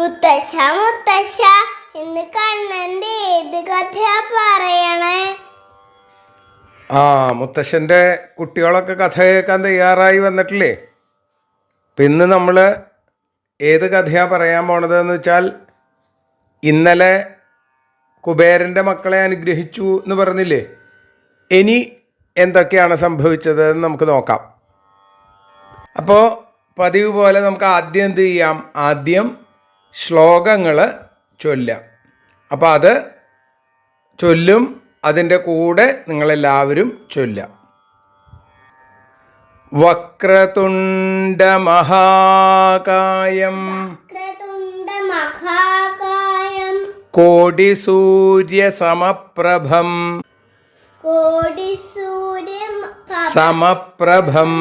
മുത്തശ്ശ മുത്തശ്ശ ഇന്ന് കണ്ണന്റെ ഏത് കഥയാ പറയണേ? ആ മുത്തശ്ശന്റെ കുട്ടികളൊക്കെ കഥ കേൾക്കാൻ തയ്യാറായി വന്നിട്ടില്ലേ? പിന്നെ നമ്മൾ ഏത് കഥയാ പറയാൻ പോണതെന്ന് വെച്ചാൽ ഇന്നലെ കുബേരന്റെ മക്കളെ അനുഗ്രഹിച്ചു എന്ന് പറഞ്ഞില്ലേ? ഇനി എന്തൊക്കെയാണ് സംഭവിച്ചത് എന്ന് നമുക്ക് നോക്കാം. അപ്പോൾ പതിവ് പോലെ നമുക്ക് ആദ്യം എന്ത് ചെയ്യാം? ആദ്യം ശ്ലോകങ്ങൾ ചൊല്ലാം അപ്പോൾ അത് ചൊല്ലും അതിന്റെ കൂടെ നിങ്ങളെല്ലാവരും ചൊല്ലാം വക്രതുണ്ടമഹാകായം കോടിസൂര്യസമപ്രഭം കോടി സൂര്യ സമപ്രഭം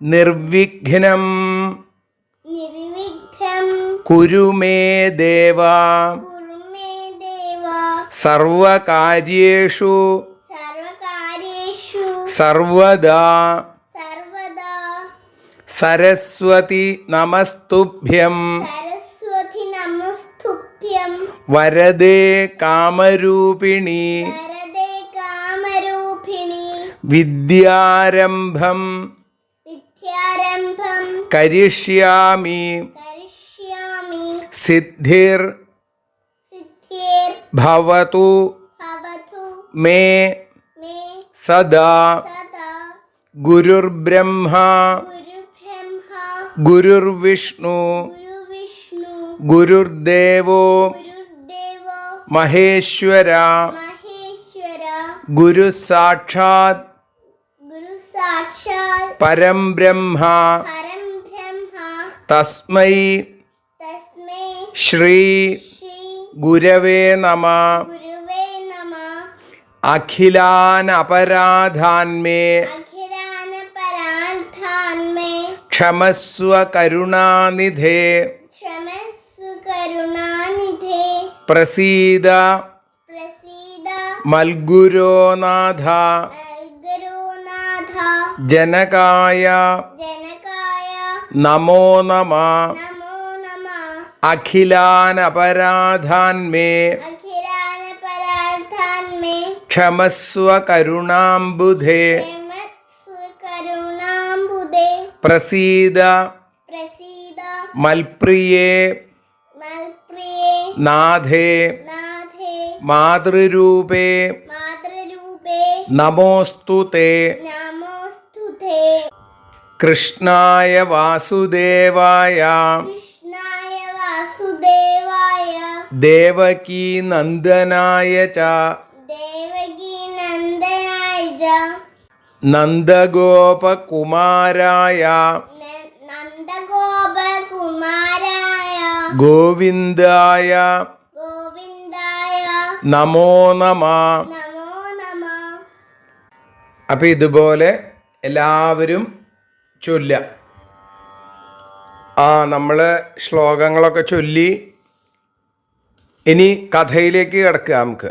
നിർവിഘ്നം നിർവിഘ്നം കുരു മേ ദേവ. സർവകാര്യേഷു. സർവദാ. സരസ്വതി നമസ്തുഭ്യം. വരദേ കാമരൂപിണി. വിദ്യാരംഭം. കരിഷ്യാമി. സിദ്ധിർ ഭവതു മേ സദാ ഗുരുർബ്രഹ്മ ഗുരുബ്രഹ്മ ഗുരുർവിഷ്ണു ഗുരുർദേവോ ഗുരുദേവോ മഹേശ്വര മഹേശ്വര ഗുരു സാക്ഷാത് പരം ബ്രഹ്മ തസ്മൈ ശ്രീ ഗുരവേ നമ. അഖിലാനപരാധാന്മേ. ക്ഷമസ്വ കരുണാനിധേ. പ്രസീത മൽഗുരോനാഥ ഗുരുനാഥ ജനകായ. നമോ. നമ അഖിലാൻ അപരാധാന്മേ അഖിരാന പരാധാന്മേ ക്ഷമസ്വ കരുണാംബുധേ പ്രസീദ മൽപ്രിയേ നാഥേ മാതൃരൂപേ നമോസ്തു തേ കൃഷ്ണായ വാസുദേവായ ദേവകീ നന്ദനായ ച. നന്ദഗോപകുമാരായ. നന്ദഗോപകുമാരായ. ഗോവിന്ദായ. ഗോവിന്ദായ. നമോ നമ. നമോ നമ. അപ്പം ഇതുപോലെ എല്ലാവരും ചൊല്ല ആ നമ്മൾ ശ്ലോകങ്ങളൊക്കെ ചൊല്ലി ഇനി കഥയിലേക്ക് കിടക്കുക നമുക്ക്.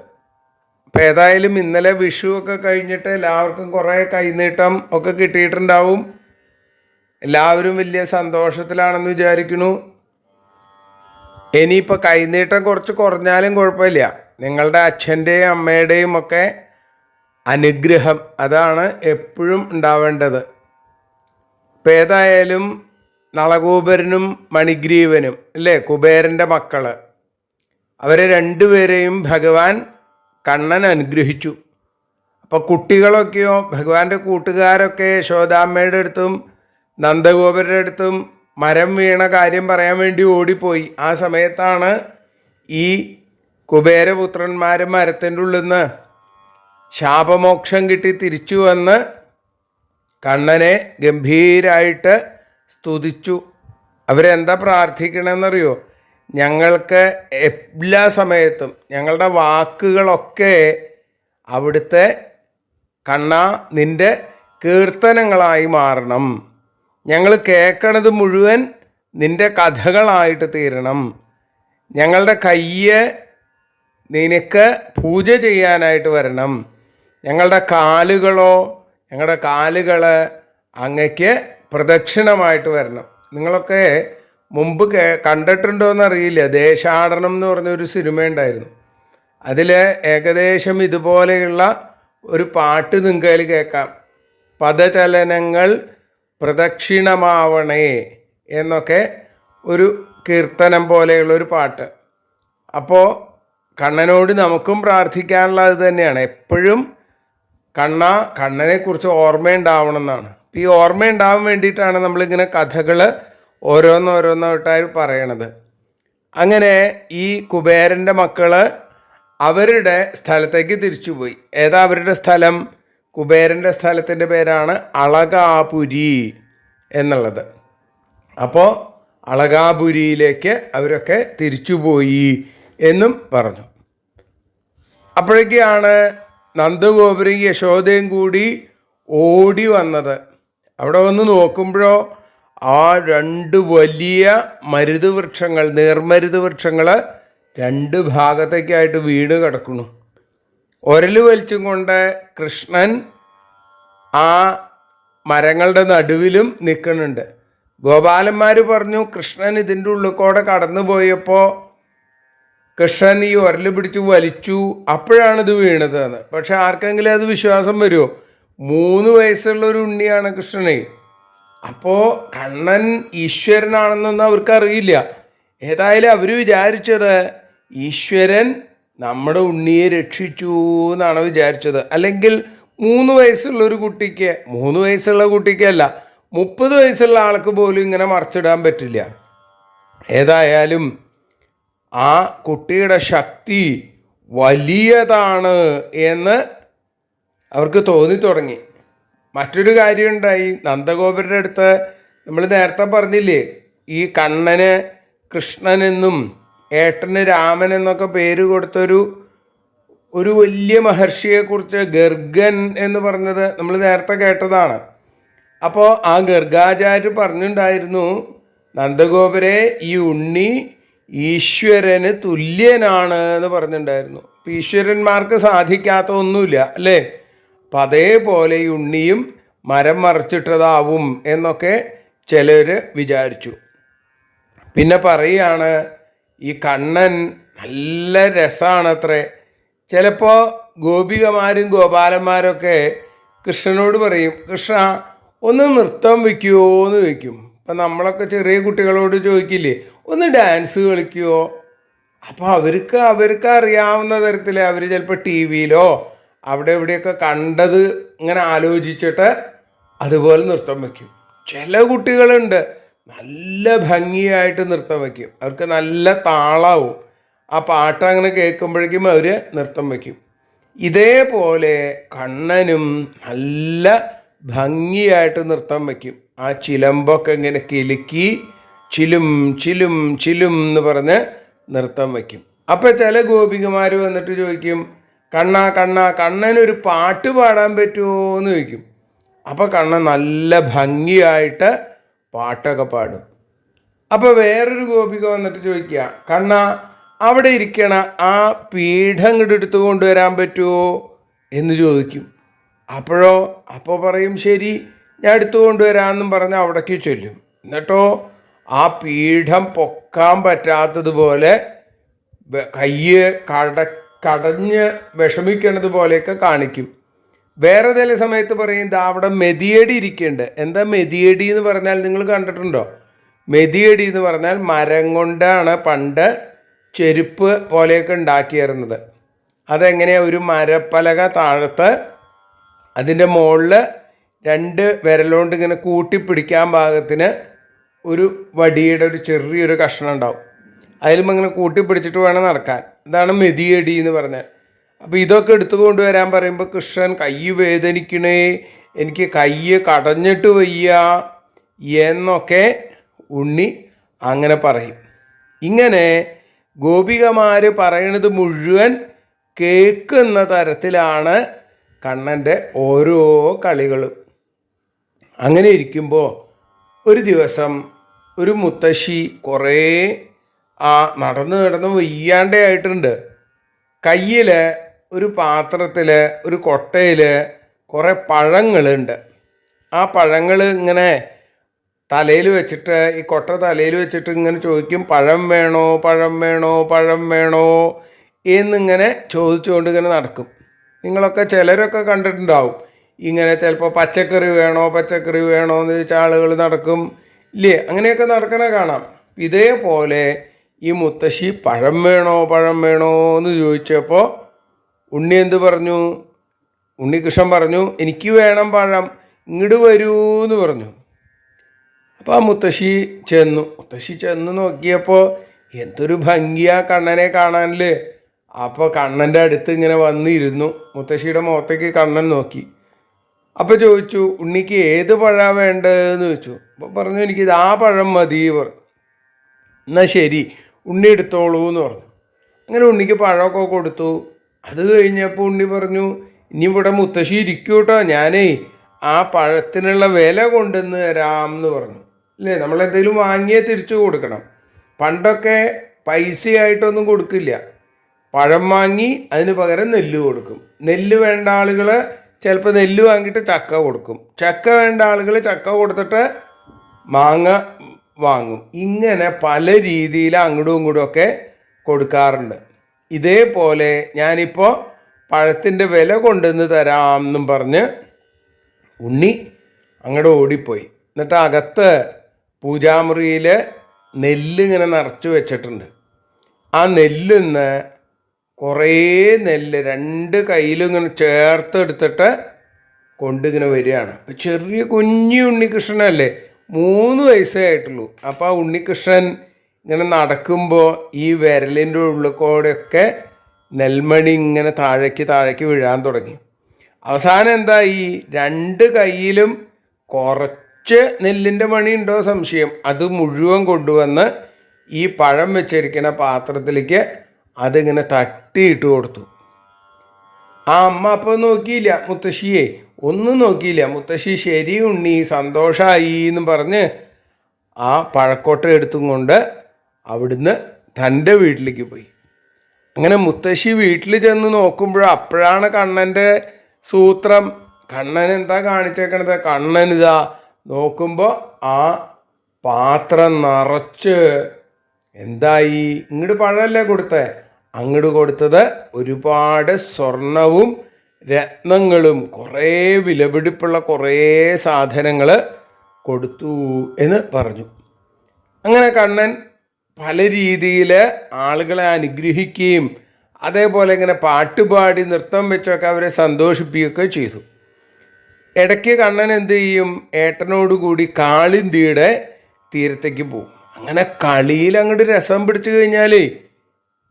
അപ്പം ഏതായാലും ഇന്നലെ വിഷു ഒക്കെ കഴിഞ്ഞിട്ട് എല്ലാവർക്കും കുറേ കൈനീട്ടം ഒക്കെ കിട്ടിയിട്ടുണ്ടാവും. എല്ലാവരും വലിയ സന്തോഷത്തിലാണെന്ന് വിചാരിക്കുന്നു. ഇനിയിപ്പോൾ കൈനീട്ടം കുറച്ച് കുറഞ്ഞാലും കുഴപ്പമില്ല. നിങ്ങളുടെ അച്ഛന്റെയും അമ്മയുടെയും ഒക്കെ അനുഗ്രഹം അതാണ് എപ്പോഴും ഉണ്ടാവേണ്ടത്. ഇപ്പം ഏതായാലും നളകൂപരനും മണിഗ്രീവനും അല്ലേ? കുബേരന്റെ മക്കൾ. അവരെ രണ്ടുപേരെയും ഭഗവാൻ കണ്ണൻ അനുഗ്രഹിച്ചു. അപ്പോൾ കുട്ടികളൊക്കെയോ ഭഗവാന്റെ കൂട്ടുകാരൊക്കെ യശോദാമ്മയുടെ അടുത്തും നന്ദഗോപരുടെ അടുത്തും മരം വീണ കാര്യം പറയാൻ വേണ്ടി ഓടിപ്പോയി. ആ സമയത്താണ് ഈ കുബേരപുത്രന്മാർ മരത്തിന്റെ ഉള്ളിൽ നിന്ന് ശാപമോക്ഷം കിട്ടി തിരിച്ചു വന്ന് കണ്ണനെ ഗംഭീരായിട്ട് സ്തുതിച്ചു. അവരെന്താ പ്രാർത്ഥിക്കണമെന്നറിയോ ഞങ്ങൾക്ക് എല്ലാ സമയത്തും ഞങ്ങളുടെ വാക്കുകളൊക്കെ അവിടുത്തെ കണ്ണ നിന്റെ കീർത്തനങ്ങളായി മാറണം. ഞങ്ങൾ കേൾക്കണത് മുഴുവൻ നിന്റെ കഥകളായിട്ട് തീരണം. ഞങ്ങളുടെ കയ്യ് നിനക്ക് പൂജ ചെയ്യാനായിട്ട് വരണം. ഞങ്ങളുടെ കാലുകളോ ഞങ്ങളുടെ കാലുകൾ അങ്ങക്ക് പ്രദക്ഷിണമായിട്ട് വരണം. നിങ്ങളൊക്കെ മുമ്പ് കേ കണ്ടിട്ടുണ്ടോ എന്നറിയില്ല ദേശാടനം എന്ന് പറഞ്ഞൊരു സിനിമ ഉണ്ടായിരുന്നു. അതിൽ ഏകദേശം ഇതുപോലെയുള്ള ഒരു പാട്ട് നിങ്ങൾക്കതിൽ കേൾക്കാം. പദചലനങ്ങൾ പ്രദക്ഷിണമാവണേ എന്നൊക്കെ ഒരു കീർത്തനം പോലെയുള്ള ഒരു പാട്ട്. അപ്പോൾ കണ്ണനോട് നമുക്കും പ്രാർത്ഥിക്കാനുള്ളത് തന്നെയാണ്. എപ്പോഴും കണ്ണ കണ്ണനെക്കുറിച്ച് ഓർമ്മയുണ്ടാവണം എന്നാണ്. ഈ ഓർമ്മയുണ്ടാവാൻ വേണ്ടിയിട്ടാണ് നമ്മളിങ്ങനെ കഥകൾ ഓരോന്നോരോന്നായിട്ടായി പറയണത്. അങ്ങനെ ഈ കുബേരന്റെ മക്കൾ അവരുടെ സ്ഥലത്തേക്ക് തിരിച്ചുപോയി. ഏതാ അവരുടെ സ്ഥലം? കുബേരന്റെ സ്ഥലത്തിന്റെ പേരാണ് അളകാപുരി എന്നുള്ളത്. അപ്പോൾ അളകാപുരിയിലേക്ക് അവരൊക്കെ തിരിച്ചുപോയി എന്നും പറഞ്ഞു. അപ്പോഴേക്കാണ് നന്ദഗോപുരം യശോദയും കൂടി ഓടി വന്നത്. അവിടെ വന്ന് നോക്കുമ്പോഴോ ആ രണ്ട് വലിയ മരുത് വൃക്ഷങ്ങൾ നേർമരുത് വൃക്ഷങ്ങൾ രണ്ട് ഭാഗത്തേക്കായിട്ട് വീണ് കിടക്കുന്നു. ഒരൽ വലിച്ചും കൊണ്ട് കൃഷ്ണൻ ആ മരങ്ങളുടെ നടുവിലും നിൽക്കുന്നുണ്ട്. ഗോപാലന്മാർ പറഞ്ഞു കൃഷ്ണൻ ഇതിന്റെ ഉള്ളിൽ കൂടെ കടന്നു പോയപ്പോൾ കൃഷ്ണൻ ഈ ഉരൽ പിടിച്ച് വലിച്ചു. അപ്പോഴാണ് ഇത് എന്ന്. പക്ഷെ ആർക്കെങ്കിലും അത് വിശ്വാസം വരുമോ? മൂന്ന് വയസ്സുള്ള ഒരു ഉണ്ണിയാണ് കൃഷ്ണനെ. അപ്പോൾ കണ്ണൻ ഈശ്വരനാണെന്നൊന്നും അവർക്ക് അറിയില്ല ഏതായാലും അവർ വിചാരിച്ചത് ഈശ്വരൻ നമ്മുടെ ഉണ്ണിയെ രക്ഷിച്ചു എന്നാണ് വിചാരിച്ചത്. അല്ലെങ്കിൽ മൂന്ന് വയസ്സുള്ള ഒരു കുട്ടിക്ക് മൂന്ന് വയസ്സുള്ള കുട്ടിക്കല്ല മുപ്പത് വയസ്സുള്ള ആൾക്ക് പോലും ഇങ്ങനെ മറച്ചിടാൻ പറ്റില്ല. ഏതായാലും ആ കുട്ടിയുടെ ശക്തി വലിയതാണ് എന്ന് അവർക്ക് തോന്നി തുടങ്ങി മറ്റൊരു കാര്യമുണ്ടായി. നന്ദഗോപുരുടെ അടുത്ത് നമ്മൾ നേരത്തെ പറഞ്ഞില്ലേ ഈ കണ്ണന് കൃഷ്ണനെന്നും ഏട്ടന് രാമൻ എന്നൊക്കെ പേര് കൊടുത്തൊരു ഒരു വലിയ മഹർഷിയെക്കുറിച്ച് ഗർഗൻ എന്ന് പറഞ്ഞത് നമ്മൾ നേരത്തെ കേട്ടതാണ്. അപ്പോൾ ആ ഗർഗാചാര്യ പറഞ്ഞിട്ടുണ്ടായിരുന്നു നന്ദഗോപരെ ഈ ഉണ്ണി ഈശ്വരന് തുല്യനാണ് എന്ന് പറഞ്ഞിട്ടുണ്ടായിരുന്നു. ഈശ്വരന്മാർക്ക് സാധിക്കാത്ത ഒന്നുമില്ല അല്ലേ? അപ്പം അതേപോലെ ഈ ഉണ്ണിയും മരം മറിച്ചിട്ടതാവും എന്നൊക്കെ ചിലർ വിചാരിച്ചു. പിന്നെ പറയുകയാണ് ഈ കണ്ണൻ നല്ല രസമാണത്രേ ചിലപ്പോൾ ഗോപികമാരും ഗോപാലന്മാരൊക്കെ കൃഷ്ണനോട് പറയും കൃഷ്ണ ഒന്ന് നൃത്തം വയ്ക്കുമോ എന്ന് ചോദിക്കും. ഇപ്പം നമ്മളൊക്കെ ചെറിയ കുട്ടികളോട് ചോദിക്കില്ലേ ഒന്ന് ഡാൻസ് കളിക്കുമോ അപ്പോൾ അവർക്ക് അവർക്ക് അറിയാവുന്ന തരത്തിൽ അവർ ചിലപ്പോൾ ടി വിയിലോ അവിടെ എവിടെയൊക്കെ കണ്ടത് ഇങ്ങനെ ആലോചിച്ചിട്ട് അതുപോലെ നൃത്തം വയ്ക്കും. ചില കുട്ടികളുണ്ട് നല്ല ഭംഗിയായിട്ട് നൃത്തം വയ്ക്കും. അവർക്ക് നല്ല താളാവും. ആ പാട്ട് അങ്ങനെ കേൾക്കുമ്പോഴേക്കും അവർ നൃത്തം വയ്ക്കും. ഇതേപോലെ കണ്ണനും നല്ല ഭംഗിയായിട്ട് നൃത്തം വയ്ക്കും. ആ ചിലമ്പൊക്കെ ഇങ്ങനെ കിലുക്കി ചിലും ചിലും ചിലും എന്ന് പറഞ്ഞ് നൃത്തം വയ്ക്കും. അപ്പോൾ ചില ഗോപികമാർ വന്നിട്ട് ചോദിക്കും കണ്ണ കണ്ണ കണ്ണനൊരു പാട്ട് പാടാൻ പറ്റുമോ എന്ന് ചോദിക്കും. അപ്പോൾ കണ്ണൻ നല്ല ഭംഗിയായിട്ട് പാട്ടൊക്കെ പാടും. അപ്പോൾ വേറൊരു ഗോപിക വന്നിട്ട് ചോദിക്കുക കണ്ണ അവിടെ ഇരിക്കണ ആ പീഠം ഇങ്ങോട്ട് എടുത്തു കൊണ്ടുവരാൻ പറ്റുമോ എന്ന് ചോദിക്കും. അപ്പോഴോ അപ്പോൾ പറയും ശരി ഞാൻ എടുത്തു കൊണ്ടുവരാമെന്നും പറഞ്ഞ് അവിടേക്ക് ചൊല്ലും. എന്നിട്ടോ ആ പീഠം പൊക്കാൻ പറ്റാത്തതുപോലെ കയ്യ് കട കടഞ്ഞ് വിഷമിക്കണത് പോലെയൊക്കെ കാണിക്കും. വേറെ ചില സമയത്ത് പറയും ദാ അവിടെ മെതിയടി ഇരിക്കുന്നുണ്ട് എന്താ മെതിയടി എന്ന് പറഞ്ഞാൽ നിങ്ങൾ കണ്ടിട്ടുണ്ടോ? മെതിയടി എന്ന് പറഞ്ഞാൽ മരം കൊണ്ടാണ് പണ്ട് ചെരുപ്പ് പോലെയൊക്കെ ഉണ്ടാക്കിയിരുന്നത്. അതെങ്ങനെയാണ് ഒരു മരപ്പലക താഴത്ത് അതിന്റെ മുകളിൽ രണ്ട് വിരലുകൊണ്ട് ഇങ്ങനെ കൂട്ടിപ്പിടിക്കാൻ പാകത്തിന് ഒരു വടിയുടെ ഒരു ചെറിയൊരു കഷ്ണം ഉണ്ടാവും. അതിലും ഇങ്ങനെ കൂട്ടിപ്പിടിച്ചിട്ട് വേണം നടക്കാൻ. ഇതാണ് മെതിയടി എന്ന് പറഞ്ഞാൽ അപ്പോൾ ഇതൊക്കെ എടുത്തു കൊണ്ടുവരാൻ പറയുമ്പോൾ കൃഷ്ണൻ കൈ വേദനിക്കണേ എനിക്ക് കയ്യ് കടഞ്ഞിട്ട് വയ്യ എന്നൊക്കെ ഉണ്ണി അങ്ങനെ പറയും. ഇങ്ങനെ ഗോപികമാർ പറയണത് മുഴുവൻ കേൾക്കുന്ന തരത്തിലാണ് കണ്ണന്റെ ഓരോ കളികളും. അങ്ങനെ ഇരിക്കുമ്പോൾ ഒരു ദിവസം ഒരു മുത്തശ്ശി കുറേ ആ നടന്ന് നടന്ന് വയ്യാണ്ടേ ആയിട്ടുണ്ട്. കയ്യിൽ ഒരു പാത്രത്തിൽ ഒരു കൊട്ടയിൽ കുറേ പഴങ്ങളുണ്ട്. ആ പഴങ്ങൾ ഇങ്ങനെ തലയിൽ വെച്ചിട്ട് ഈ കൊട്ട തലയിൽ വെച്ചിട്ട് ഇങ്ങനെ ചോദിക്കും പഴം വേണോ പഴം വേണോ പഴം വേണോ? എന്നിങ്ങനെ ചോദിച്ചുകൊണ്ട് ഇങ്ങനെ നടക്കും. നിങ്ങളൊക്കെ ചിലരൊക്കെ കണ്ടിട്ടുണ്ടാവും. ഇങ്ങനെ ചിലപ്പോൾ പച്ചക്കറി വേണോ പച്ചക്കറി വേണോ എന്ന് ചോദിച്ച ആളുകൾ നടക്കും. ഇല്ലേ? അങ്ങനെയൊക്കെ നടക്കണ കാണാം. ഇതേപോലെ ഈ മുത്തശ്ശി പഴം വേണോ പഴം വേണോ എന്ന് ചോദിച്ചപ്പോൾ ഉണ്ണി എന്ത് പറഞ്ഞു? ഉണ്ണികൃഷ്ണൻ പറഞ്ഞു എനിക്ക് വേണം പഴം ഇങ്ങോട്ട് വരൂ എന്ന് പറഞ്ഞു. അപ്പോൾ ആ മുത്തശ്ശി ചെന്നു. മുത്തശ്ശി ചെന്ന് നോക്കിയപ്പോൾ എന്തൊരു ഭംഗിയാ കണ്ണനെ കാണാനില്ലേ. അപ്പോൾ കണ്ണന്റെ അടുത്ത് ഇങ്ങനെ വന്നിരുന്നു. മുത്തശ്ശിയുടെ മുഖത്തേക്ക് കണ്ണൻ നോക്കി. അപ്പോൾ ചോദിച്ചു ഉണ്ണിക്ക് ഏത് പഴമാണ് വേണ്ടതെന്ന് ചോദിച്ചു. അപ്പോൾ പറഞ്ഞു എനിക്ക് ഇത് ആ പഴം മതി പറഞ്ഞു. എന്നാൽ ശരി ഉണ്ണി എടുത്തോളൂ എന്ന് പറഞ്ഞു. അങ്ങനെ ഉണ്ണിക്ക് പഴമൊക്കെ കൊടുത്തു. അത് കഴിഞ്ഞപ്പോൾ ഉണ്ണി പറഞ്ഞു ഇനി ഇവിടെ മുത്തശ്ശി ഇരിക്കൂ കേട്ടോ ഞാനേ ആ പഴത്തിനുള്ള വില കൊണ്ടുവന്ന് തരാം എന്ന് പറഞ്ഞു. അല്ലേ നമ്മളെന്തെങ്കിലും വാങ്ങിയേ തിരിച്ചു കൊടുക്കണം. പണ്ടൊക്കെ പൈസയായിട്ടൊന്നും കൊടുക്കില്ല. പഴം വാങ്ങി അതിന് പകരം നെല്ല് കൊടുക്കും. നെല്ല് വേണ്ട ആളുകൾ ചിലപ്പോൾ നെല്ല് വാങ്ങിയിട്ട് ചക്ക കൊടുക്കും. ചക്ക വേണ്ട ആളുകൾ ചക്ക കൊടുത്തിട്ട് മാങ്ങ വാങ്ങും. ഇങ്ങനെ പല രീതിയിൽ അങ്ങോട്ടും ഇങ്ങോട്ടും ഒക്കെ കൊടുക്കാറുണ്ട്. ഇതേപോലെ ഞാനിപ്പോൾ പഴത്തിന്റെ വില കൊണ്ടുവന്ന് തരാം എന്നും പറഞ്ഞ് ഉണ്ണി അങ്ങോട്ട് ഓടിപ്പോയി. എന്നിട്ട് അകത്ത് പൂജാമുറിയിൽ നെല്ല് ഇങ്ങനെ നിറച്ച് വെച്ചിട്ടുണ്ട്. ആ നെല്ലിന്ന് കുറേ നെല്ല് രണ്ട് കയ്യിലും ഇങ്ങനെ ചേർത്തെടുത്തിട്ട് കൊണ്ടിങ്ങനെ വരികയാണ്. അപ്പം ചെറിയ കുഞ്ഞി ഉണ്ണികൃഷ്ണനല്ലേ? മൂന്ന് വയസ്സേ ആയിട്ടുള്ളൂ. അപ്പോൾ ആ ഉണ്ണികൃഷ്ണൻ ഇങ്ങനെ നടക്കുമ്പോൾ ഈ വിരലിന്റെ ഉള്ളിൽ കൂടെയൊക്കെ നെൽമണി ഇങ്ങനെ താഴേക്ക് താഴേക്ക് വീഴാൻ തുടങ്ങി. അവസാനം എന്താ ഈ രണ്ട് കയ്യിലും കുറച്ച് നെല്ലിന്റെ ഉണ്ടോ സംശയം. അത് മുഴുവൻ കൊണ്ടുവന്ന് ഈ പഴം വെച്ചിരിക്കുന്ന പാത്രത്തിലേക്ക് അതിങ്ങനെ തട്ടിയിട്ട് കൊടുത്തു. ആ അമ്മ അപ്പം നോക്കിയില്ല മുത്തശ്ശിയെ. ഒന്നും നോക്കിയില്ല. മുത്തശ്ശി ശരി ഉണ്ണി സന്തോഷമായി എന്നും പറഞ്ഞ് ആ പഴക്കോട്ട എടുത്തും കൊണ്ട് അവിടുന്ന് തന്റെ വീട്ടിലേക്ക് പോയി. അങ്ങനെ മുത്തശ്ശി വീട്ടിൽ ചെന്ന് നോക്കുമ്പോൾ അപ്പോഴാണ് കണ്ണന്റെ സൂത്രം. കണ്ണൻ എന്താ കാണിച്ചേക്കണത്? കണ്ണൻ ഇതാ നോക്കുമ്പോൾ ആ പാത്രം നിറച്ച് എന്തായി? ഇങ്ങോട്ട് പഴമല്ലേ കൊടുത്തേ? അങ്ങോട്ട് കൊടുത്തത് ഒരുപാട് സ്വർണവും രത്നങ്ങളും കുറേ വിലപിടിപ്പുള്ള കുറേ സാധനങ്ങൾ കൊടുത്തു എന്ന് പറഞ്ഞു. അങ്ങനെ കണ്ണൻ പല രീതിയിൽ ആളുകളെ അനുഗ്രഹിക്കുകയും അതേപോലെ ഇങ്ങനെ പാട്ടുപാടി നൃത്തം വെച്ചൊക്കെ അവരെ സന്തോഷിപ്പിക്കുകയൊക്കെ ചെയ്തു. ഇടയ്ക്ക് കണ്ണൻ എന്ത് ചെയ്യും? ഏട്ടനോടുകൂടി കാളിന്തിയുടെ തീരത്തേക്ക് പോകും. അങ്ങനെ കളിയിൽ അങ്ങോട്ട് രസം പിടിച്ചു കഴിഞ്ഞാലേ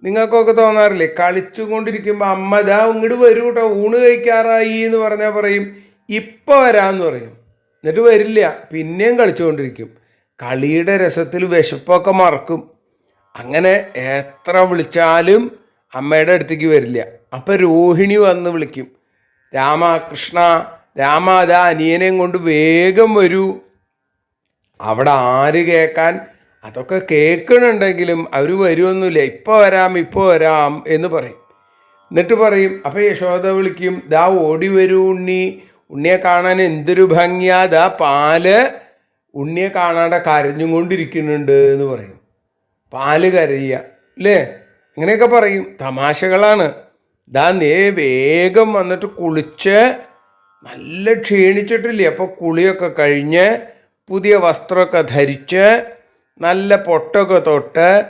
നിങ്ങൾക്കൊക്കെ തോന്നാറില്ലേ? കളിച്ചുകൊണ്ടിരിക്കുമ്പോൾ അമ്മ ദാ ഇങ്ങോട്ട് വരൂ കേട്ടോ ഊണ് കഴിക്കാറായി എന്ന് പറഞ്ഞാൽ പറയും. ഇപ്പം വരാമെന്ന് പറയും. എന്നിട്ട് വരില്ല. പിന്നെയും കളിച്ചുകൊണ്ടിരിക്കും. കളിയുടെ രസത്തിൽ വിശപ്പൊക്കെ മറക്കും. അങ്ങനെ എത്ര വിളിച്ചാലും അമ്മയുടെ അടുത്തേക്ക് വരില്ല. അപ്പം രോഹിണി വന്ന് വിളിക്കും. രാമ കൃഷ്ണ രാമ അതാ അനിയനെയും കൊണ്ട് വേഗം വരൂ. അവിടെ ആര് കേൾക്കാൻ അതൊക്കെ കേൾക്കണുണ്ടെങ്കിലും അവർ വരുമൊന്നുമില്ല ഇപ്പോൾ വരാം ഇപ്പോൾ വരാം എന്ന് പറയും. എന്നിട്ട് പറയും അപ്പോൾ യശോദ വിളിക്കും ദാ ഓടി വരൂ ഉണ്ണി. ഉണ്ണിയെ കാണാൻ എന്തൊരു ഭംഗിയാ. ദാ പാൽ ഉണ്ണിയെ കാണാതെ കരഞ്ഞും കൊണ്ടിരിക്കുന്നുണ്ട് എന്ന് പറയും. പാൽ കരയുക അല്ലേ? ഇങ്ങനെയൊക്കെ പറയും. തമാശകളാണ്. ദാ നേ വേഗം വന്നിട്ട് കുളിച്ച് നല്ല ക്ഷീണിച്ചിട്ടില്ലേ? അപ്പോൾ കുളിയൊക്കെ കഴിഞ്ഞ് പുതിയ വസ്ത്രമൊക്കെ ധരിച്ച് നല്ല പൊട്ടൊക്കെ തൊട്ട്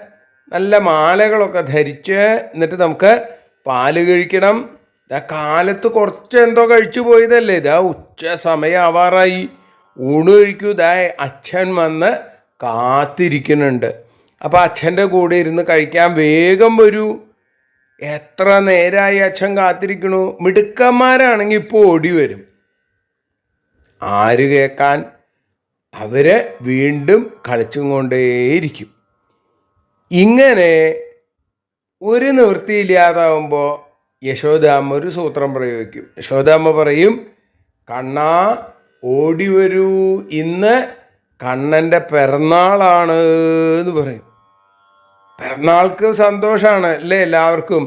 നല്ല മാലകളൊക്കെ ധരിച്ച് എന്നിട്ട് നമുക്ക് പാൽ കഴിക്കണം. ഇതാ കാലത്ത് കുറച്ച് എന്തോ കഴിച്ചു പോയതല്ലേ? ഇതാ ഉച്ച സമയം ആവാറായി ഊണ് കഴിക്കൂ. ഇതാ അച്ഛൻ വന്ന് കാത്തിരിക്കുന്നുണ്ട്. അപ്പോൾ അച്ഛന്റെ കൂടെ ഇരുന്ന് കഴിക്കാൻ വേഗം വരൂ. എത്ര നേരമായി അച്ഛൻ കാത്തിരിക്കണു? മിടുക്കന്മാരാണെങ്കിൽ ഇപ്പോൾ ഓടി വരും. ആര് കേൾക്കാൻ? അവർ വീണ്ടും കളിച്ചും കൊണ്ടേയിരിക്കും ഇങ്ങനെ ഒരു നിവൃത്തിയില്ലാതാവുമ്പോൾ യശോദാമ്മ ഒരു സൂത്രം പ്രയോഗിക്കും. യശോദാമ്മ പറയും കണ്ണാ ഓടി വരൂ ഇന്ന് കണ്ണന്റെ പിറന്നാളാണ് എന്ന് പറയും. പിറന്നാൾക്ക് സന്തോഷമാണ് അല്ലേ എല്ലാവർക്കും?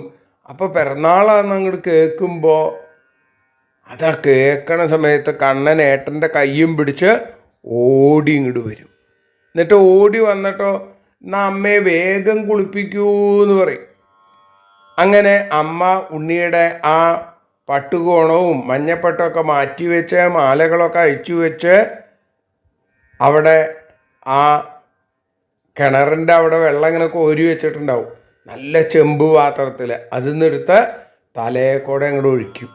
അപ്പോൾ പിറന്നാളാന്ന് അങ്ങോട്ട് കേൾക്കുമ്പോൾ അതാ കേൾക്കണ സമയത്ത് കണ്ണൻ ഏട്ടന്റെ കയ്യും പിടിച്ച് ഓടി ഇങ്ങോട്ട് വരും. എന്നിട്ട് ഓടി വന്നിട്ടോ എന്നാ അമ്മയെ വേഗം കുളിപ്പിക്കൂ എന്ന് പറയും. അങ്ങനെ അമ്മ ഉണ്ണിയുടെ ആ പട്ടുകോണവും മഞ്ഞപ്പട്ടൊക്കെ മാറ്റി വെച്ച് മാലകളൊക്കെ അഴിച്ചു വെച്ച് അവിടെ ആ കിണറിന്റെ അവിടെ വെള്ളം ഇങ്ങനെ കോരി വെച്ചിട്ടുണ്ടാവും. നല്ല ചെമ്പ് പാത്രത്തിൽ. അതിൽ നിന്നെടുത്ത് തലയെ കൂടെ അങ്ങോട്ട് ഒഴിക്കും.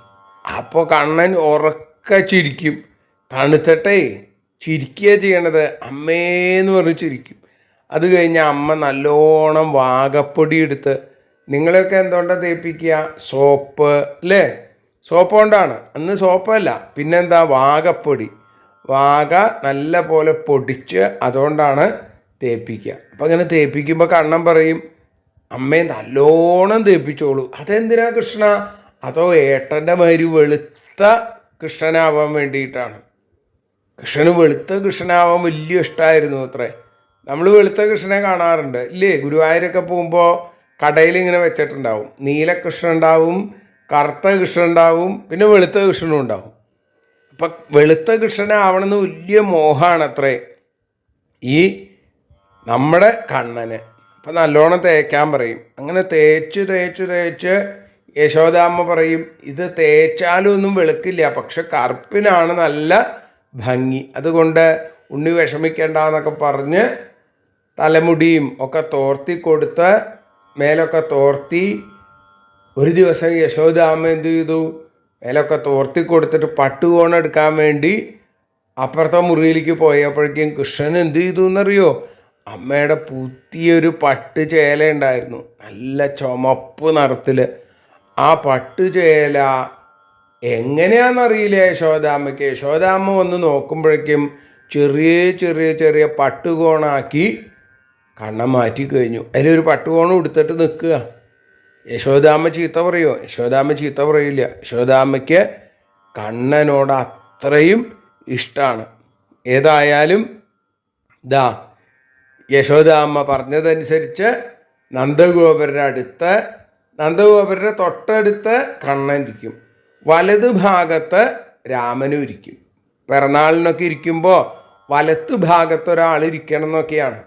അപ്പോൾ കണ്ണൻ ഉറക്കച്ചിരിക്കും തണുത്തട്ടേ ചിരിക്കുക ചെയ്യണത് അമ്മേന്ന് പറഞ്ഞ് ചിരിക്കും. അത് കഴിഞ്ഞ് അമ്മ നല്ലോണം വാകപ്പൊടി എടുത്ത് നിങ്ങളെയൊക്കെ എന്തുകൊണ്ടാണ് തേപ്പിക്കുക? സോപ്പ് അല്ലേ? സോപ്പ് കൊണ്ടാണ്. അന്ന് സോപ്പല്ല. പിന്നെന്താ? വാകപ്പൊടി വാക നല്ല പോലെ പൊടിച്ച് അതുകൊണ്ടാണ് തേപ്പിക്കുക. അപ്പം അങ്ങനെ തേപ്പിക്കുമ്പോൾ കണ്ണം പറയും അമ്മയെ നല്ലോണം തേപ്പിച്ചോളൂ. അതെന്തിനാ കൃഷ്ണ? അതോ ഏട്ടന്റെ മാതിരി വെളുത്ത കൃഷ്ണനാവാൻ വേണ്ടിയിട്ടാണ്. കൃഷ്ണന് വെളുത്ത കൃഷ്ണനാവാൻ വലിയ ഇഷ്ടമായിരുന്നു അത്രേ. നമ്മൾ വെളുത്ത കൃഷ്ണനെ കാണാറുണ്ട്. ഇല്ലേ? ഗുരുവായൂരൊക്കെ പോകുമ്പോൾ കടയിൽ ഇങ്ങനെ വെച്ചിട്ടുണ്ടാവും. നീല കൃഷ്ണൻ ഉണ്ടാവും കറുത്ത കൃഷ്ണൻ ഉണ്ടാവും പിന്നെ വെളുത്ത കൃഷ്ണനും ഉണ്ടാവും. അപ്പം വെളുത്ത കൃഷ്ണനാവണമെന്ന് വലിയ മോഹമാണ് അത്രേ. ഈ നമ്മുടെ കണ്ണന്. അപ്പം നല്ലോണം തേക്കാൻ പറയും. അങ്ങനെ തേച്ച് തേച്ച് തേച്ച് യശോദാമ്മ പറയും ഇത് തേച്ചാലും ഒന്നും വെളുക്കില്ല. പക്ഷെ കറുപ്പിനാണ് നല്ല ഭംഗി. അതുകൊണ്ട് ഉണ്ണി വിഷമിക്കേണ്ട എന്നൊക്കെ പറഞ്ഞ് തലമുടിയും ഒക്കെ തോർത്തി കൊടുത്ത് മേലൊക്കെ തോർത്തി ഒരു ദിവസം യശോദാമ്മ എന്ത് ചെയ്തു? മേലൊക്കെ തോർത്തി കൊടുത്തിട്ട് പട്ടുകോണം എടുക്കാൻ വേണ്ടി അപ്പുറത്തെ മുറിയിലേക്ക് പോയപ്പോഴേക്കും കൃഷ്ണൻ എന്ത് ചെയ്തു എന്നറിയോ? അമ്മയുടെ പുതിയൊരു പട്ട് ചേല ഉണ്ടായിരുന്നു. നല്ല ചുമപ്പ് നിറത്തിൽ ആ പട്ട് ചേല എങ്ങനെയാണെന്നറിയില്ല യശോദാമ്മയ്ക്ക്? യശോദാമ്മ വന്ന് നോക്കുമ്പോഴേക്കും ചെറിയ ചെറിയ ചെറിയ പട്ടുകോണാക്കി കണ്ണം മാറ്റി കഴിഞ്ഞു. അതിലൊരു പട്ടുകോണം എടുത്തിട്ട് നിൽക്കുക. യശോദാമ്മ ചീത്ത പറയോ യശോദാമ്മ ചീത്ത പറയില്ല. യശോദാമ്മയ്ക്ക് കണ്ണനോട് അത്രയും ഇഷ്ടമാണ് ഏതായാലും ദാ യശോദാമ്മ പറഞ്ഞതനുസരിച്ച് നന്ദഗോപുരുടെ അടുത്ത് നന്ദഗോപുരുടെ തൊട്ടടുത്ത് കണ്ണൻ ഇരിക്കും. വലതു ഭാഗത്ത് രാമനും ഇരിക്കും. പിറന്നാളിനൊക്കെ ഇരിക്കുമ്പോൾ വലത്ത് ഭാഗത്ത് ഒരാൾ ഇരിക്കണം എന്നൊക്കെയാണ്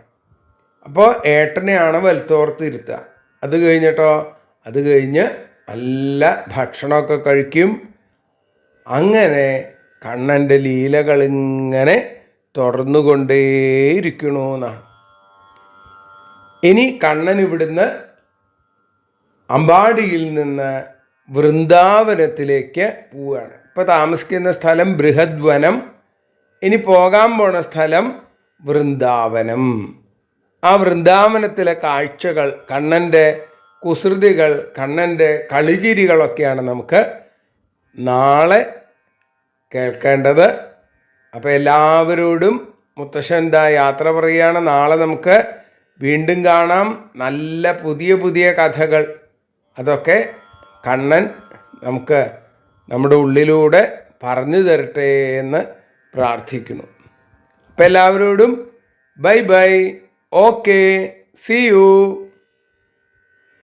അപ്പോൾ ഏട്ടനെയാണ് വലത്തോർത്ത് ഇരുത്തുക. അത് കഴിഞ്ഞിട്ടോ? അത് കഴിഞ്ഞ് നല്ല ഭക്ഷണമൊക്കെ കഴിക്കും. അങ്ങനെ കണ്ണന്റെ ലീലകൾ ഇങ്ങനെ തുടർന്നുകൊണ്ടേയിരിക്കണു എന്നാണ് ഇനി കണ്ണൻ ഇവിടുന്ന് അമ്പാടിയിൽ നിന്ന് വൃന്ദാവനത്തിലേക്ക് പോവുകയാണ് ഇപ്പോൾ താമസിക്കുന്ന സ്ഥലം ബൃഹദ്വനം. ഇനി പോകാൻ പോണ സ്ഥലം വൃന്ദാവനം. ആ വൃന്ദാവനത്തിലെ കാഴ്ചകൾ കണ്ണന്റെ കുസൃതികൾ കണ്ണന്റെ കളിചിരികളൊക്കെയാണ് നമുക്ക് നാളെ കേൾക്കേണ്ടത്. അപ്പോൾ എല്ലാവരോടും മുത്തശ്ശൻ യാത്ര പറയുകയാണ്. നാളെ നമുക്ക് വീണ്ടും കാണാം. നല്ല പുതിയ പുതിയ കഥകൾ. അതൊക്കെ കണ്ണൻ നമുക്ക് നമ്മുടെ ഉള്ളിലൂടെ പറഞ്ഞു തരട്ടെ എന്ന് പ്രാർത്ഥിക്കുന്നു. അപ്പം എല്ലാവരോടും bye bye. Okay. See you.